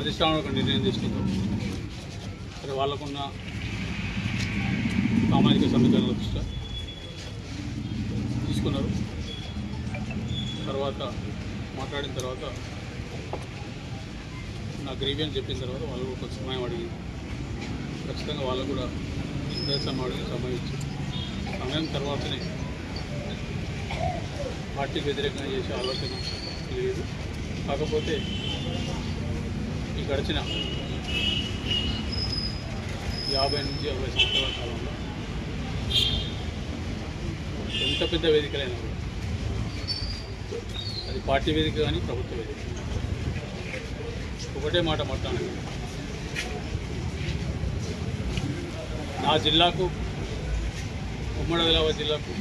అధిష్టానం ఒక నిర్ణయం తీసుకుంటాం. మరి వాళ్ళకున్న సామాజిక సమీకరణల దృష్ట్యా తీసుకున్నారు. తర్వాత మాట్లాడిన తర్వాత నా గ్రీవియన్స్ చెప్పిన తర్వాత వాళ్ళు ఒక సమయం అడిగింది ఖచ్చితంగా వాళ్ళకు కూడా ఇంటర్ సమయం అడిగి సమయం ఇచ్చి సమయం తర్వాతనే పార్టీకి వ్యతిరేకంగా చేసే ఆలోచన లేదు కాకపోతే ఈ గడిచిన యాభై నుంచి అరవై సంవత్సరాల కాలంలో. ఎంత పెద్ద వేదికలైనా అది పార్టీ వేదిక కానీ ప్రభుత్వ వేదిక. ఒకటే మాట మాట్లాడాలి. నా జిల్లాకు ఉమ్మడి ఆదిలాబాద్ జిల్లాకు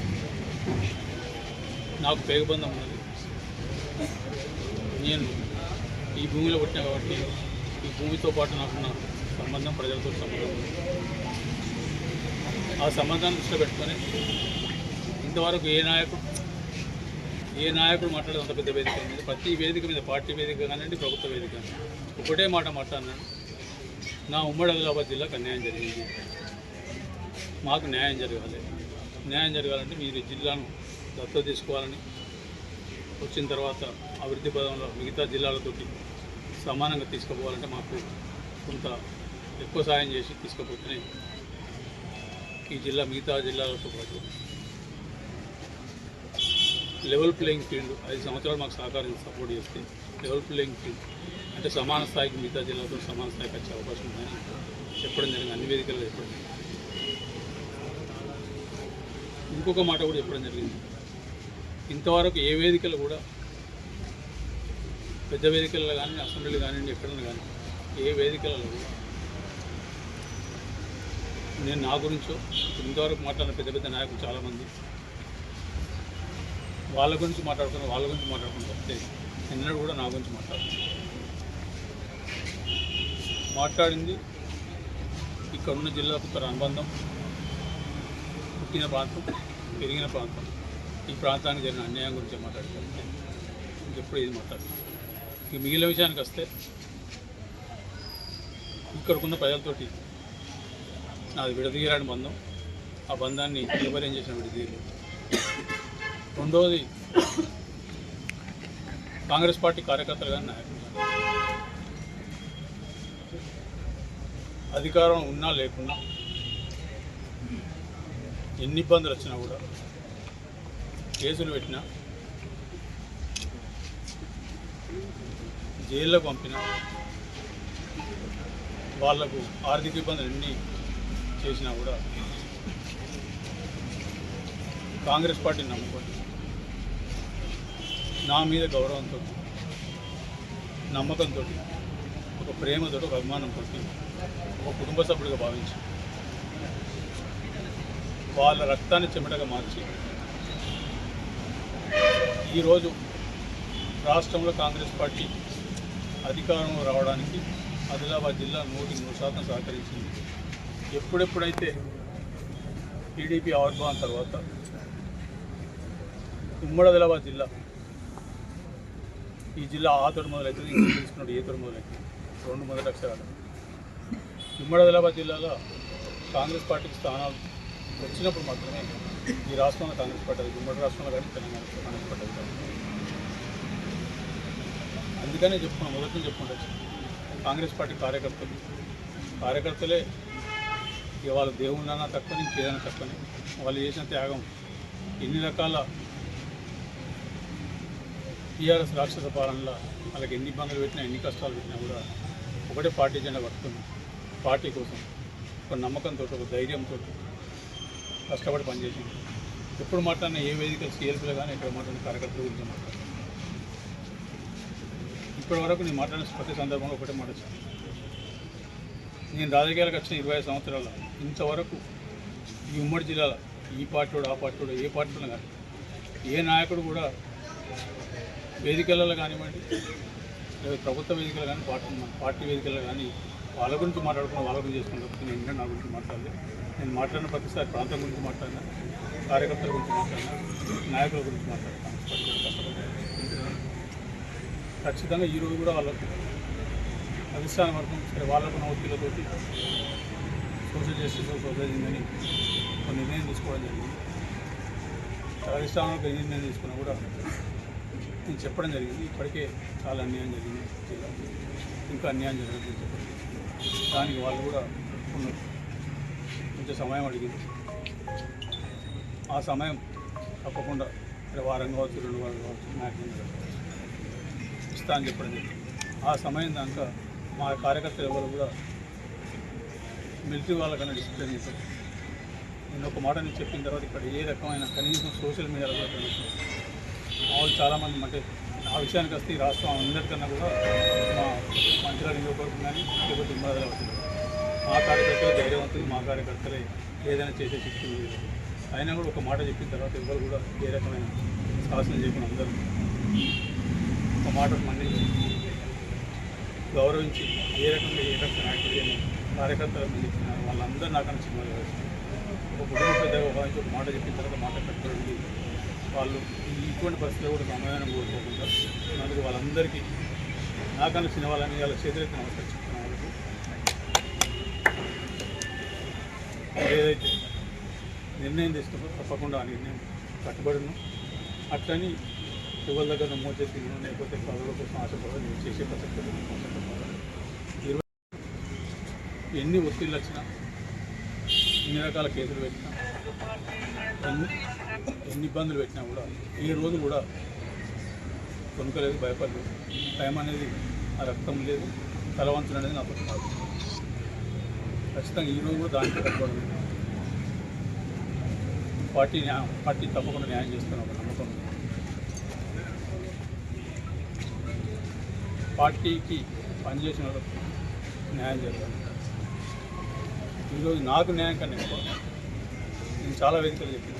నాకు పేగబంధం ఉన్నది. నేను ఈ భూమిలో పుట్టిన కాబట్టి ఈ భూమితో పాటు నాకున్న సంబంధం ప్రజలతో సంబంధం. ఆ సంబంధాన్ని దృష్టిలో పెట్టుకొని ఇంతవరకు ఏ నాయకుడు ఏ నాయకుడు మాట్లాడేది అంత పెద్ద వేదిక మీద ప్రతి వేదిక మీద పార్టీ వేదిక కానివ్వండి ప్రభుత్వ వేదిక కానివ్వండి ఒకటే మాట మాట్లాడినాను. నా ఉమ్మడి ఆదిలాబాద్ జిల్లాకు అన్యాయం జరిగింది. మాకు న్యాయం జరగాలి. న్యాయం జరగాలంటే మీరు జిల్లాను దత్తత తీసుకోవాలని వచ్చిన తర్వాత అభివృద్ధి పదంలో మిగతా జిల్లాలతోటి సమానంగా తీసుకుపోవాలంటే మాకు కొంత ఎక్కువ సాయం చేసి తీసుకుపోతేనే ఈ జిల్లా మిగతా జిల్లాలతో పాటు లెవెల్ ప్లేయింగ్ ఫీల్డ్ ఐదు సంవత్సరాలు మాకు సహకారం సపోర్ట్ చేస్తే లెవెల్ ప్లేయింగ్ ఫీల్డ్ అంటే సమాన స్థాయికి మిగతా జిల్లాతో సమాన స్థాయికి వచ్చే అవకాశం ఉందని చెప్పడం జరిగింది. అన్ని వేదికల్లో చెప్పడం ఇంకొక మాట కూడా చెప్పడం జరిగింది. ఇంతవరకు ఏ వేదికలు కూడా పెద్ద వేదికల్లో కానీ అసెంబ్లీలు కానివ్వండి ఎక్కడన్నా కానీ ఏ వేదికలలో నేను నా గురించో ఇంతవరకు మాట్లాడిన పెద్ద పెద్ద నాయకులు చాలామంది. వాళ్ళ గురించి మాట్లాడుకున్నారు వాళ్ళ గురించి మాట్లాడుకుంటూ వస్తే నిన్నడు కూడా నా గురించి మాట్లాడుతున్నాను మాట్లాడింది ఇక్కడ ఉన్న జిల్లాకు తన అనుబంధం పుట్టిన ప్రాంతం పెరిగిన ప్రాంతం ఈ ప్రాంతానికి జరిగిన అన్యాయం గురించి మాట్లాడుతున్నాను ఇంకెప్పుడు ఇది మాట్లాడుతున్నాను ఇక మిగిలిన విషయానికి వస్తే ఇక్కడికున్న ప్రజలతోటి నాది విడదీయరాని బంధం. ఆ బంధాన్ని నిలబరేం చేసిన విడదీయలేదు. రెండవది కాంగ్రెస్ పార్టీ కార్యకర్తలు కానీ నాయకులు కానీ అధికారం ఉన్నా లేకున్నా ఎన్ని ఇబ్బందులు వచ్చినా కూడా కేసులు పెట్టినా జైల్లో పంపినా వాళ్ళకు ఆర్థిక ఇబ్బందులు ఎన్ని చేసినా కూడా కాంగ్రెస్ పార్టీని నమ్ముకొని నా మీద గౌరవంతో నమ్మకంతో ఒక ప్రేమతో ఒక అభిమానంతో ఒక కుటుంబ సభ్యుడిగా భావించి వాళ్ళ రక్తాన్ని చెమటగా మార్చి ఈరోజు రాష్ట్రంలో కాంగ్రెస్ పార్టీ అధికారంలో రావడానికి ఆదిలాబాద్ జిల్లా నూటికి నూరు శాతం సహకరించింది. ఎప్పుడెప్పుడైతే టీడీపీ ఆవిర్భావం తర్వాత ఉమ్మడి ఆదిలాబాద్ జిల్లా ఈ జిల్లా ఆ తోడు మొదలవుతుంది ఇంకా తీసుకున్నాడు ఏ తోడు మొదలవుతుంది రెండు మొదటి అక్షరాలు. ఉమ్మడి ఆదిలాబాద్ జిల్లాలో కాంగ్రెస్ పార్టీకి స్థానాలు వచ్చినప్పుడు మాత్రమే ఈ రాష్ట్రంలో కాంగ్రెస్ పార్టీ ఉమ్మడి రాష్ట్రంలో కానీ తెలంగాణ కాంగ్రెస్ పార్టీ అందుకనే చెప్పుకున్నాం మొదటి నుంచి కాంగ్రెస్ పార్టీ కార్యకర్తలు. కార్యకర్తలే ఇక వాళ్ళ దేవుళ్ళన్నా తక్కువని ఇంకేదైనా తక్కువని. వాళ్ళు చేసిన త్యాగం ఎన్ని రకాల టీఆర్ఎస్ రాక్షస పాలనలో వాళ్ళకి ఎన్ని ఇబ్బందులు పెట్టినా ఎన్ని కష్టాలు పెట్టినా కూడా ఒకటే పార్టీ జెండా పట్టుకుని పార్టీ కోసం ఒక నమ్మకంతో ఒక ధైర్యంతో కష్టపడి పనిచేసింది. ఎప్పుడు మాట్లాడినా ఏ వేదికలు సీఎల్పీలో కానీ ఎక్కడ మాట్లాడిన కార్యకర్తల గురించి మాట్లాడాను ఇప్పటి వరకు నేను మాట్లాడిన ప్రతి సందర్భంలో ఒకటే మాట నేను రాజకీయాలకు వచ్చిన ఇరవై సంవత్సరాల ఇంతవరకు ఈ ఉమ్మడి జిల్లాల ఈ పార్టీ ఆ పార్టీ ఏ పార్టీలో కానీ ఏ నాయకుడు కూడా వేదికలలో కానివ్వండి లేదా ప్రభుత్వ వేదికలు కానీ పార్టీ పార్టీ వేదికల్లో కానీ వాళ్ళ గురించి మాట్లాడుకున్న వాళ్ళ గురించి చేసుకుంటారు నేను ఇంకా నా గురించి మాట్లాడలేదు. నేను మాట్లాడిన ప్రతిసారి ప్రాంతం గురించి మాట్లాడినా కార్యకర్తల గురించి మాట్లాడినా నాయకుల గురించి మాట్లాడతాను ఖచ్చితంగా ఈరోజు కూడా వాళ్ళకు అధిష్టానం వర్గం సరే వాళ్ళకు ఒత్తిళ్ళతోటి సోషల్ జస్టిస్ సోషల్ అని ఒక నిర్ణయం తీసుకోవడం జరిగింది. అధిష్టానంలో నిర్ణయం తీసుకున్నా కూడా నేను చెప్పడం జరిగింది ఇప్పటికే చాలా అన్యాయం జరిగింది. ఇంకా అన్యాయం జరగదు. దానికి వాళ్ళు కూడా ఉన్నారు కొంచెం సమయం అడిగింది. ఆ సమయం తప్పకుండా అంటే వారం కావచ్చు రెండు వారాలు కావచ్చు మ్యాక్సిమం ఇస్తా అని చెప్పడం ఆ సమయం దాకా మా కార్యకర్తలు ఎవరు కూడా మిలిటరీ వాళ్ళకన్నా డిసిప్లిన్ చెప్పారు. నేను ఒక మాట నేను చెప్పిన తర్వాత ఇక్కడ ఏ రకమైన కనీసం సోషల్ మీడియాలో కూడా కనీసం చాలామంది అంటే ఆ విషయానికి వస్తే ఈ రాష్ట్రం అందరికన్నా కూడా మా మంచిర్యాల నియోజకవర్గం కానీ లేకపోతే ఇమ్మరాజులు అవుతుంది మా కార్యకర్తలు ధైర్యవంతులు మా కార్యకర్తలే ఏదైనా చేసే శక్తి అయినా కూడా ఒక మాట చెప్పిన తర్వాత ఎవరు కూడా ఏ రకమైన శాసనం చెప్పిన అందరూ ఒక మాట మన్నించి గౌరవించి ఏ రకంగా ఏ రకం యాక్టివిటీ అని కార్యకర్తలు చెప్పినారు వాళ్ళందరూ నాకన్నా చిన్నవాళ్ళు కాదు. ఒక కుటుంబ పెద్దగా భావించి ఒక మాట చెప్పిన తర్వాత మాట కట్టుకోవడానికి వాళ్ళు ఇటువంటి పరిస్థితుల్లో కూడా సమాధానం కోరుకోకుండా అందుకు వాళ్ళందరికీ నాకన్నా సినిమాలని వాళ్ళని వాళ్ళ చేతులకి నమస్కారం చెప్తున్నాను వాళ్ళకు ఏదైతే నిర్ణయం తీసుకున్నారో తప్పకుండా ఆ నిర్ణయం కట్టుబడును అట్లని ఎవరి దగ్గర మోచేతి లేకపోతే పదవుల కోసం ఆశపడదు నేను చేసే ప్రసక్తి ఇరవై ఎన్ని ఒత్తిళ్ళు వచ్చినా ఎన్ని రకాల కేసులు పెట్టినా ఎన్ని ఎన్ని ఇబ్బందులు పెట్టినా కూడా ఏ రోజు కూడా కొనుక్కలేదు భయపడలేదు. టైం అనేది ఆ రక్తం లేదు తలవంచడం అనేది నాకు కాదు ఖచ్చితంగా ఈ రోజు కూడా దానికి కట్టుబడి పార్టీ న్యాయం పార్టీ తప్పకుండా న్యాయం చేస్తాను ఒక నమ్మకం పార్టీకి పనిచేసిన వాళ్ళకు న్యాయం జరగాలి ఈరోజు నాకు న్యాయం కన్నా ఎక్కువ. నేను చాలా వేదికలు చెప్పిన.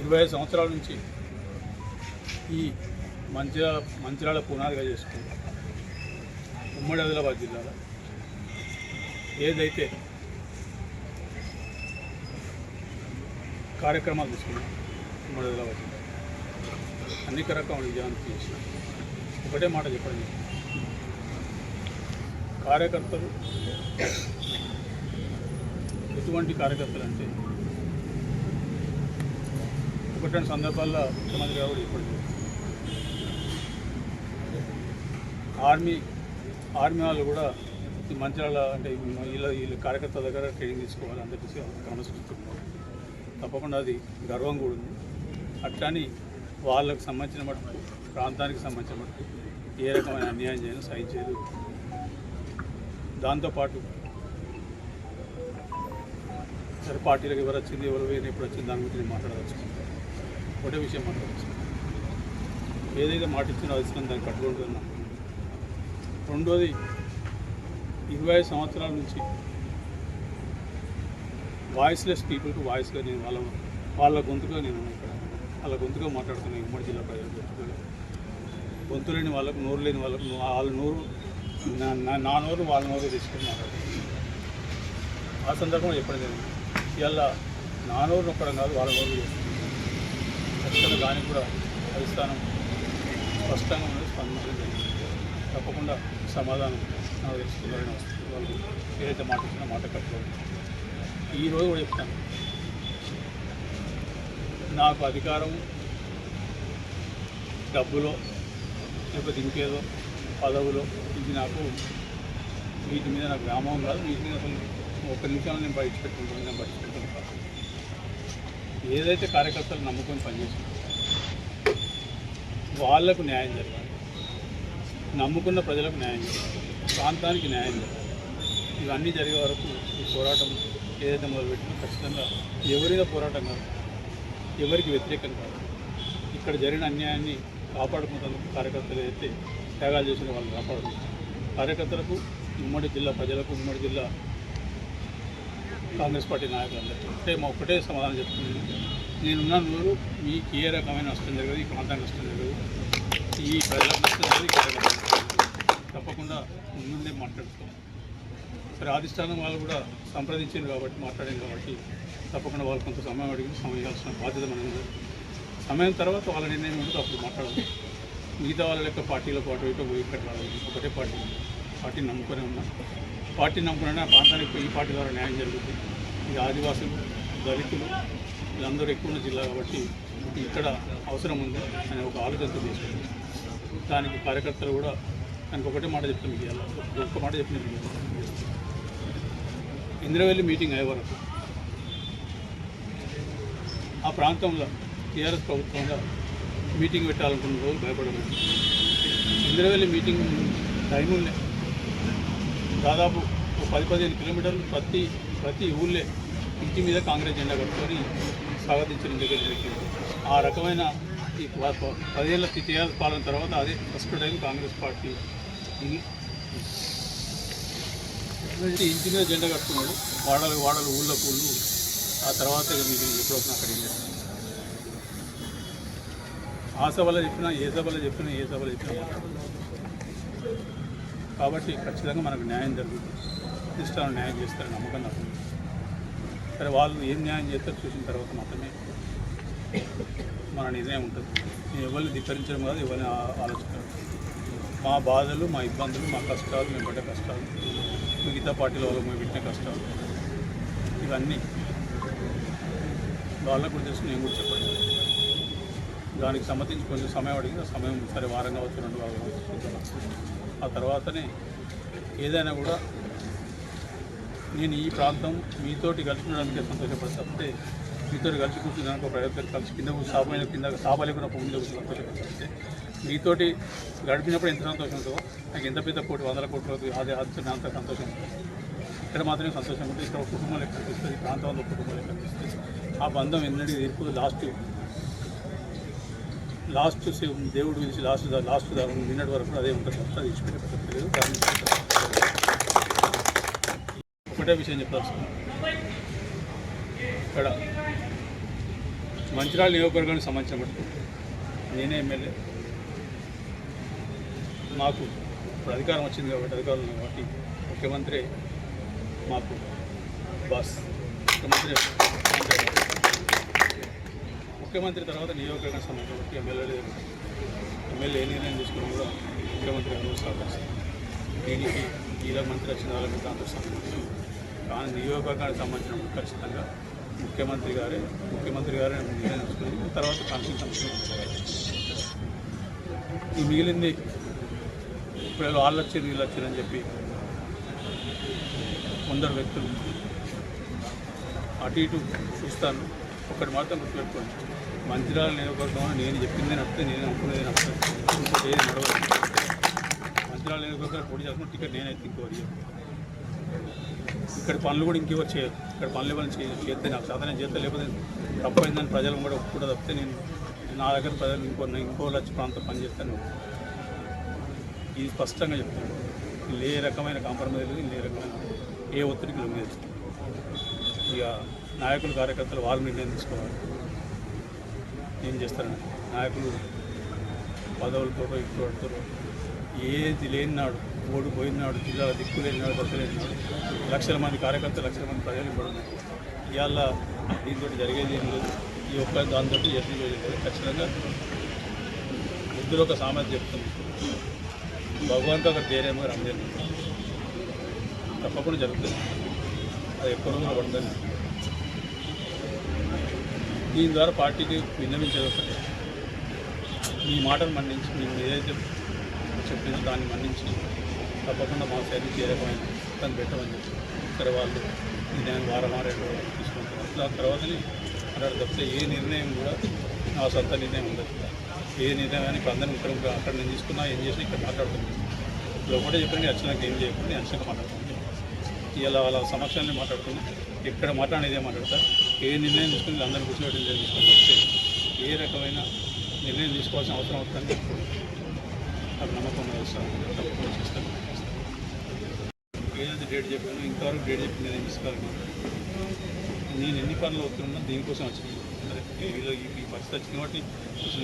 ఇరవై సంవత్సరాల నుంచి ఈ మంచిర్యాల మంచిర్యాల పునాదిగా చేసుకుంది ఉమ్మడి ఆదిలాబాద్ జిల్లాలో. ఏదైతే కార్యక్రమాలు తీసుకున్నాం ఉమ్మడి ఆదిలాబాద్ జిల్లా అనేక రకమైన విజయాన్ని చేసిన. ఒకటే మాట చెప్పండి. కార్యకర్తలు ఎటువంటి కార్యకర్తలు అంటే ఒకటి సందర్భాల్లో ముఖ్యమంత్రి గారు ఇప్పుడు ఆర్మీ ఆర్మీ వాళ్ళు కూడా ఈ మంచిర్యాల అంటే వీళ్ళ వీళ్ళ కార్యకర్తల దగ్గర ట్రైనింగ్ తీసుకోవాలి అందరికీ గమనిస్తున్నారు తప్పకుండా అది గర్వం కూడా ఉంది. అట్లని వాళ్ళకు సంబంధించిన మటుకు ప్రాంతానికి సంబంధించిన ఏ రకమైన అన్యాయం చేయను సహించేది దాంతోపాటు సరే పార్టీలకు ఎవరు వచ్చింది ఎవరు వేరే ఎప్పుడు వచ్చింది దాని గురించి నేను మాట్లాడవచ్చు ఒకటే విషయం మాట్లాడవచ్చు ఏదైతే మాట ఇచ్చినా దాన్ని కట్టుకుంటున్నాను రెండోది ఇరవై ఐదు సంవత్సరాల నుంచి వాయిస్లెస్ పీపుల్కి వాయిస్గా నేను వాళ్ళ వాళ్ళ గొంతుగా నేను ఇక్కడ వాళ్ళ గొంతుగా మాట్లాడుతున్నాను ఉమ్మడి జిల్లా ప్రజలు గొంతు లేని వాళ్ళకు నోరు లేని వాళ్ళకు వాళ్ళ నోరు నా- నోరు వాళ్ళ నోరు తీసుకున్నారు. ఆ సందర్భంలో చెప్పడం జరిగింది. ఇవాళ నా నోరు నొక్కడం కాదు వాళ్ళ నోరు చేస్తుంది ఖచ్చితంగా దానికి కూడా అధిష్టానం స్పష్టంగా ఉన్నది స్పందించడం జరిగింది. తప్పకుండా సమాధానం నాకు తెలుసుకున్నారని వస్తుంది. వాళ్ళు ఏదైతే మాట ఇచ్చినా మాట కట్టుకోవాలి ఈరోజు కూడా చెప్తాను. నాకు అధికారం డబ్బులో లేకపోతే ఇంకేదో పదవులో. ఇది నాకు వీటి మీద నాకు వ్యామోహం కాదు. వీటి మీద అసలు ఒక నిమిషాలు నేను బయట పెట్టుకుంటాను నేను పట్టించుకుంటాను కాదు. ఏదైతే కార్యకర్తలు నమ్ముకొని పనిచేస్తున్నారు వాళ్ళకు న్యాయం జరగాలి. నమ్ముకున్న ప్రజలకు న్యాయం జరగాలి. ప్రాంతానికి న్యాయం జరగాలి. ఇవన్నీ జరిగే వరకు ఈ పోరాటం ఏదైతే మొదలుపెట్టినా ఖచ్చితంగా ఎవరిగా పోరాటం కాదు ఎవరికి వ్యతిరేకం కాదు. ఇక్కడ జరిగిన అన్యాయాన్ని కాపాడుకుంటేందుకు కార్యకర్తలు అయితే త్యాగాలు చేసిన వాళ్ళు కాపాడు కార్యకర్తలకు ఉమ్మడి జిల్లా ప్రజలకు ఉమ్మడి జిల్లా కాంగ్రెస్ పార్టీ నాయకులందరికీ ఒకటే మా ఒకటే సమాధానం చెప్తుంది నేనున్న నూరు మీకు ఏ రకమైన నష్టం జరగదు ఈ ప్రాంతానికి నష్టం జరగదు. ఈ ప్రజలకు నష్టం జరగదు. తప్పకుండా ముందే మాట్లాడుతాం. సరే అధిష్టానం వాళ్ళు కూడా సంప్రదించారు కాబట్టి మాట్లాడారు కాబట్టి తప్పకుండా వాళ్ళు కొంత సమయం అడిగి సమయం ఇవ్వాల్సిన బాధ్యత మన సమయం తర్వాత వాళ్ళ నిర్ణయం ఉంటుంది అప్పుడు మాట్లాడాలి. మిగతా వాళ్ళ యొక్క పార్టీలో పాటు ఇటు పోయి ఇక్కడ రాలేదు ఒకటే పార్టీ. పార్టీని నమ్ముకొని ఉన్నా. పార్టీని నమ్ముకునే ఆ ప్రాంతానికి ఈ పార్టీ ద్వారా న్యాయం జరుగుతుంది. ఇది ఆదివాసులు దళితులు వీళ్ళందరూ ఎక్కువ ఉన్న జిల్లా కాబట్టి ఇక్కడ అవసరం ఉంది అనే ఒక ఆలోచనతో తీసుకుంది దానికి కార్యకర్తలు కూడా దానికి ఒకటే మాట చెప్తాను మీకు ఇవాళ. ఒక్క మాట చెప్పిన ఇంద్రవెల్లి మీటింగ్ అయ్యే వరకు ఆ ప్రాంతంలో టీఆర్ఎస్ ప్రభుత్వంగా మీటింగ్ పెట్టాలనుకున్న రోజు భయపడలేదు ఇంద్రవెల్లి మీటింగ్ టైములనే. దాదాపు పది పదిహేను కిలోమీటర్లు ప్రతి ప్రతి ఊళ్ళే ఇంటి మీద కాంగ్రెస్ జెండా కట్టుకొని స్వాగతించడం జరిగింది. ఆ రకమైన ఈ ప- ప- పదేళ్ళ టీఆర్ఎస్ పాలన తర్వాత అదే ఫస్ట్ టైం కాంగ్రెస్ పార్టీ ఇంటి మీద జెండా కట్టుకున్నాడు. వాడలు వాడలు ఊళ్ళకు ఊళ్ళు ఆ తర్వాత మీకు ఎప్పుడో నాకు వెళ్ళాడు ఆ సభలో చెప్పినా ఏ సభలో చెప్పినా ఏ సభలో చెప్పినా కాబట్టి ఖచ్చితంగా మనకు న్యాయం జరుగుతుంది. ఇష్టాలు న్యాయం చేస్తారని నమ్మకం నాకు సరే వాళ్ళు ఏం న్యాయం చేస్తారో చూసిన తర్వాత మాత్రమే మన నిర్ణయం ఉంటుంది. నేను ఎవరిని ధిక్కరించడం కాదు ఎవరిని ఆలోచించడం మా బాధలు మా ఇబ్బందులు మా కష్టాలు మేము పడ్డ కష్టాలు మిగతా పార్టీల వాళ్ళు మేము పెట్టిన కష్టాలు ఇవన్నీ వాళ్ళకు కూడా తెలుసు నేను కూడా చెప్పండి దానికి సంబంధించి కొంచెం సమయం అడిగిన సమయం సరే వారంగా కావచ్చు రెండు వారం ఆ తర్వాతనే ఏదైనా కూడా నేను ఈ ప్రాంతం మీతోటి కలిసి ఉండడానికి సంతోషపడతా మీతో మీతోటి కలిసి కూర్చున్నానికి ప్రయత్నం కలిసి కింద సాపమైన కింద సాపలేకున్నప్పుడు మీద కూర్చొని సంతోషపడతా మీతోటి గడిపినప్పుడు ఎంత సంతోషం ఉంటుందో నాకు ఎంత పెద్ద కోటి వందల కోట్ల అదే అది అంత సంతోషం ఉంటుంది. ఇక్కడ మాత్రమే సంతోషం ఉంటుంది ఇక్కడ కుటుంబం లెక్క కనిపిస్తుంది ఈ ప్రాంతంలో కుటుంబం లెక్క కనిపిస్తుంది. ఆ బంధం ఎన్నడూ తీర్పు లాస్ట్ లాస్ట్ సి- దేవుడు గురించి లాస్ట్ దా- లాస్ట్ దాని నిన్నటి వరకు అదే ఉంటుంది. తప్ప అది ఇచ్చిపెట్టే ఒకటే విషయం చెప్పాల్సి ఇక్కడ మంచిరాల నియోజకవర్గానికి సంబంధించిన మటుకు నేనే ఎమ్మెల్యే. మాకు ఇప్పుడు అధికారం వచ్చింది కాబట్టి అధికారులు ఉన్నాయి కాబట్టి ముఖ్యమంత్రి మాకు బాస్. ముఖ్యమంత్రి ముఖ్యమంత్రి తర్వాత నియోజకవర్గం కాబట్టి ఎమ్మెల్యేలు ఎమ్మెల్యే ఏ నిర్ణయం తీసుకుని కూడా ముఖ్యమంత్రి అందరూ సహకరిస్తారు దీనికి కీలక మంత్రి వచ్చిన వాళ్ళకి దాంతో సహకరిస్తారు కానీ నియోజకవర్గానికి సంబంధించిన ఖచ్చితంగా ముఖ్యమంత్రి గారే ముఖ్యమంత్రి గారే నిర్ణయం తీసుకుని తర్వాత కాన్స్టిట్యూషన్ సంబంధించి ఈ మిగిలింది ఇప్పుడు ఏదో వాళ్ళు వచ్చారు వీళ్ళు వచ్చారని చెప్పి కొందరు వ్యక్తులు అటు ఇటు చూస్తాను. ఒకటి మాత్రం గుర్తుపెట్టుకోండి. మంచిర్యాల నియోజకవర్గంలో నేను చెప్పింది నడితే నేను అనుకునేది నడుస్తుంది ఇంకోటి ఏది నడవదు. మంచిర్యాల నియోజకవర్గం పోటీ చేస్తున్న టికెట్ నేనైతే ఇంకోటి ఇక్కడ పనులు కూడా ఇంకెవరు చేయరు. ఇక్కడ పనులు ఇవ్వాలని చేస్తే నాకు సాధన చేస్తే లేకపోతే తప్పైందని ప్రజలు కూడా ఒప్పుకుంటా తప్పితే నేను నా దగ్గర ప్రజలు ఇంకో ఇంకో లక్ష ప్రాంతం పని చేస్తాను ఇది స్పష్టంగా చెప్తాను ఏ రకమైన కాంప్రమైజ్ లేదు ఏ రకమైన ఏ ఒత్తిడికి లొంగేది ఇక నాయకులు కార్యకర్తలు వాళ్ళు నిర్ణయం తీసుకోవాలి. ఏం చేస్తారని నాయకులు పదవులతో ఇప్పుడు పడతారు ఏది లేనినాడు ఓడిపోయినాడు జిల్లాల దిక్కు లేనినాడు దశ లేనినాడు లక్షల మంది కార్యకర్తలు లక్షల మంది ప్రజలు ఇప్పుడు ఉన్నారు. ఇవాళ దీంతో జరిగేది ఏం లేదు. ఈ ఒక్క దాంతో ఎట్టి లేదు. ఖచ్చితంగా బుద్ధులు ఒక సామెత చెప్తుంది. భగవంతు ఒక ధైర్యమో రంజన్ తప్పకుండా జరుగుతుంది. అది ఎక్కువ రోజులు పడుతుంది దీని ద్వారా పార్టీకి విన్నవించేది ఒకటి. మీ మాటను మన్నించి మేము ఏదైతే చెప్పినో దాన్ని మన్నించి తప్పకుండా మా సైడ్ చేరకమైన తను దాన్ని పెట్టమని చెప్పి సరే వాళ్ళు నేను వారం వారం తీసుకుంటారు దాని తర్వాతనే అక్కడ తప్పితే ఏ నిర్ణయం కూడా నా సొంత నిర్ణయం ఉండదు. ఏ నిర్ణయం కానీ ఇప్పుడు అందరం ఇక్కడ అక్కడ నేను తీసుకున్నా ఏం చేసినా ఇక్కడ మాట్లాడుతున్నాను ఇప్పుడు ఒకటే చెప్పండి అర్చనకి ఏం చేయకుండా నేను అర్చనకు మాట్లాడుతున్నాను ఇలా వాళ్ళ సమస్యల్ని మాట్లాడుతున్నా ఎక్కడ మాట్లాడేదే మాట్లాడతారు ఏ నిర్ణయం తీసుకుని అందరిని కూర్చోబెట్టి నిర్ణయం తీసుకొని వస్తే ఏ రకమైన నిర్ణయం తీసుకోవాల్సిన అవసరం చెప్పుడు నాకు నమ్మకం తప్పకుండా చేస్తాను. ఏదైతే డేట్ చెప్పాను ఇంతవరకు డేట్ చెప్పి నేను తీసుకోవాలి నేను ఎన్ని పనులు అవుతున్నా దీనికోసం వచ్చింది. అదే వీళ్ళు ఈ పరిస్థితి వచ్చింది కాబట్టి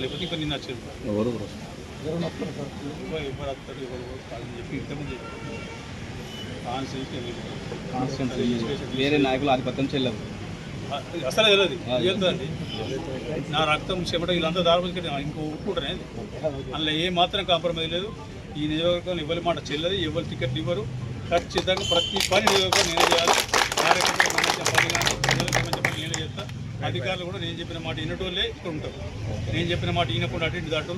లేకపోతే ఇంకా నిన్న వచ్చింది. ఎవరు ఎవరు ఎవరు వస్తారు? ఎవరు కాదని చెప్పి ఇంతకుముందు కాన్సెన్స్ వేరే నాయకులు ఆధిపత్యం చెల్లదు. అసలు తెలియదు వెళ్తుందండి నా రక్తం చెమట వీళ్ళంతా దారిపోయి ఇంకో ఒప్పుకుంటానే అందులో ఏ మాత్రం కాంప్రమైజ్ లేదు. ఈ నియోజకవర్గంలో ఎవరి మాట చెల్లదు. ఎవరు టికెట్ ఇవ్వరు. ఖచ్చితంగా ప్రతి పని నియోజకవర్గం నేనే చేయాలి. కార్యకర్తలకు సంబంధించిన పని కానీ ప్రజలకు సంబంధించిన పని నేనే చేస్తా. అధికారులు కూడా నేను చెప్పిన మాట వినటోళ్ళే ఇక్కడ ఉంటారు. నేను చెప్పిన మాట ఈయనకుండా అటు ఇటు దాటోళ్ళు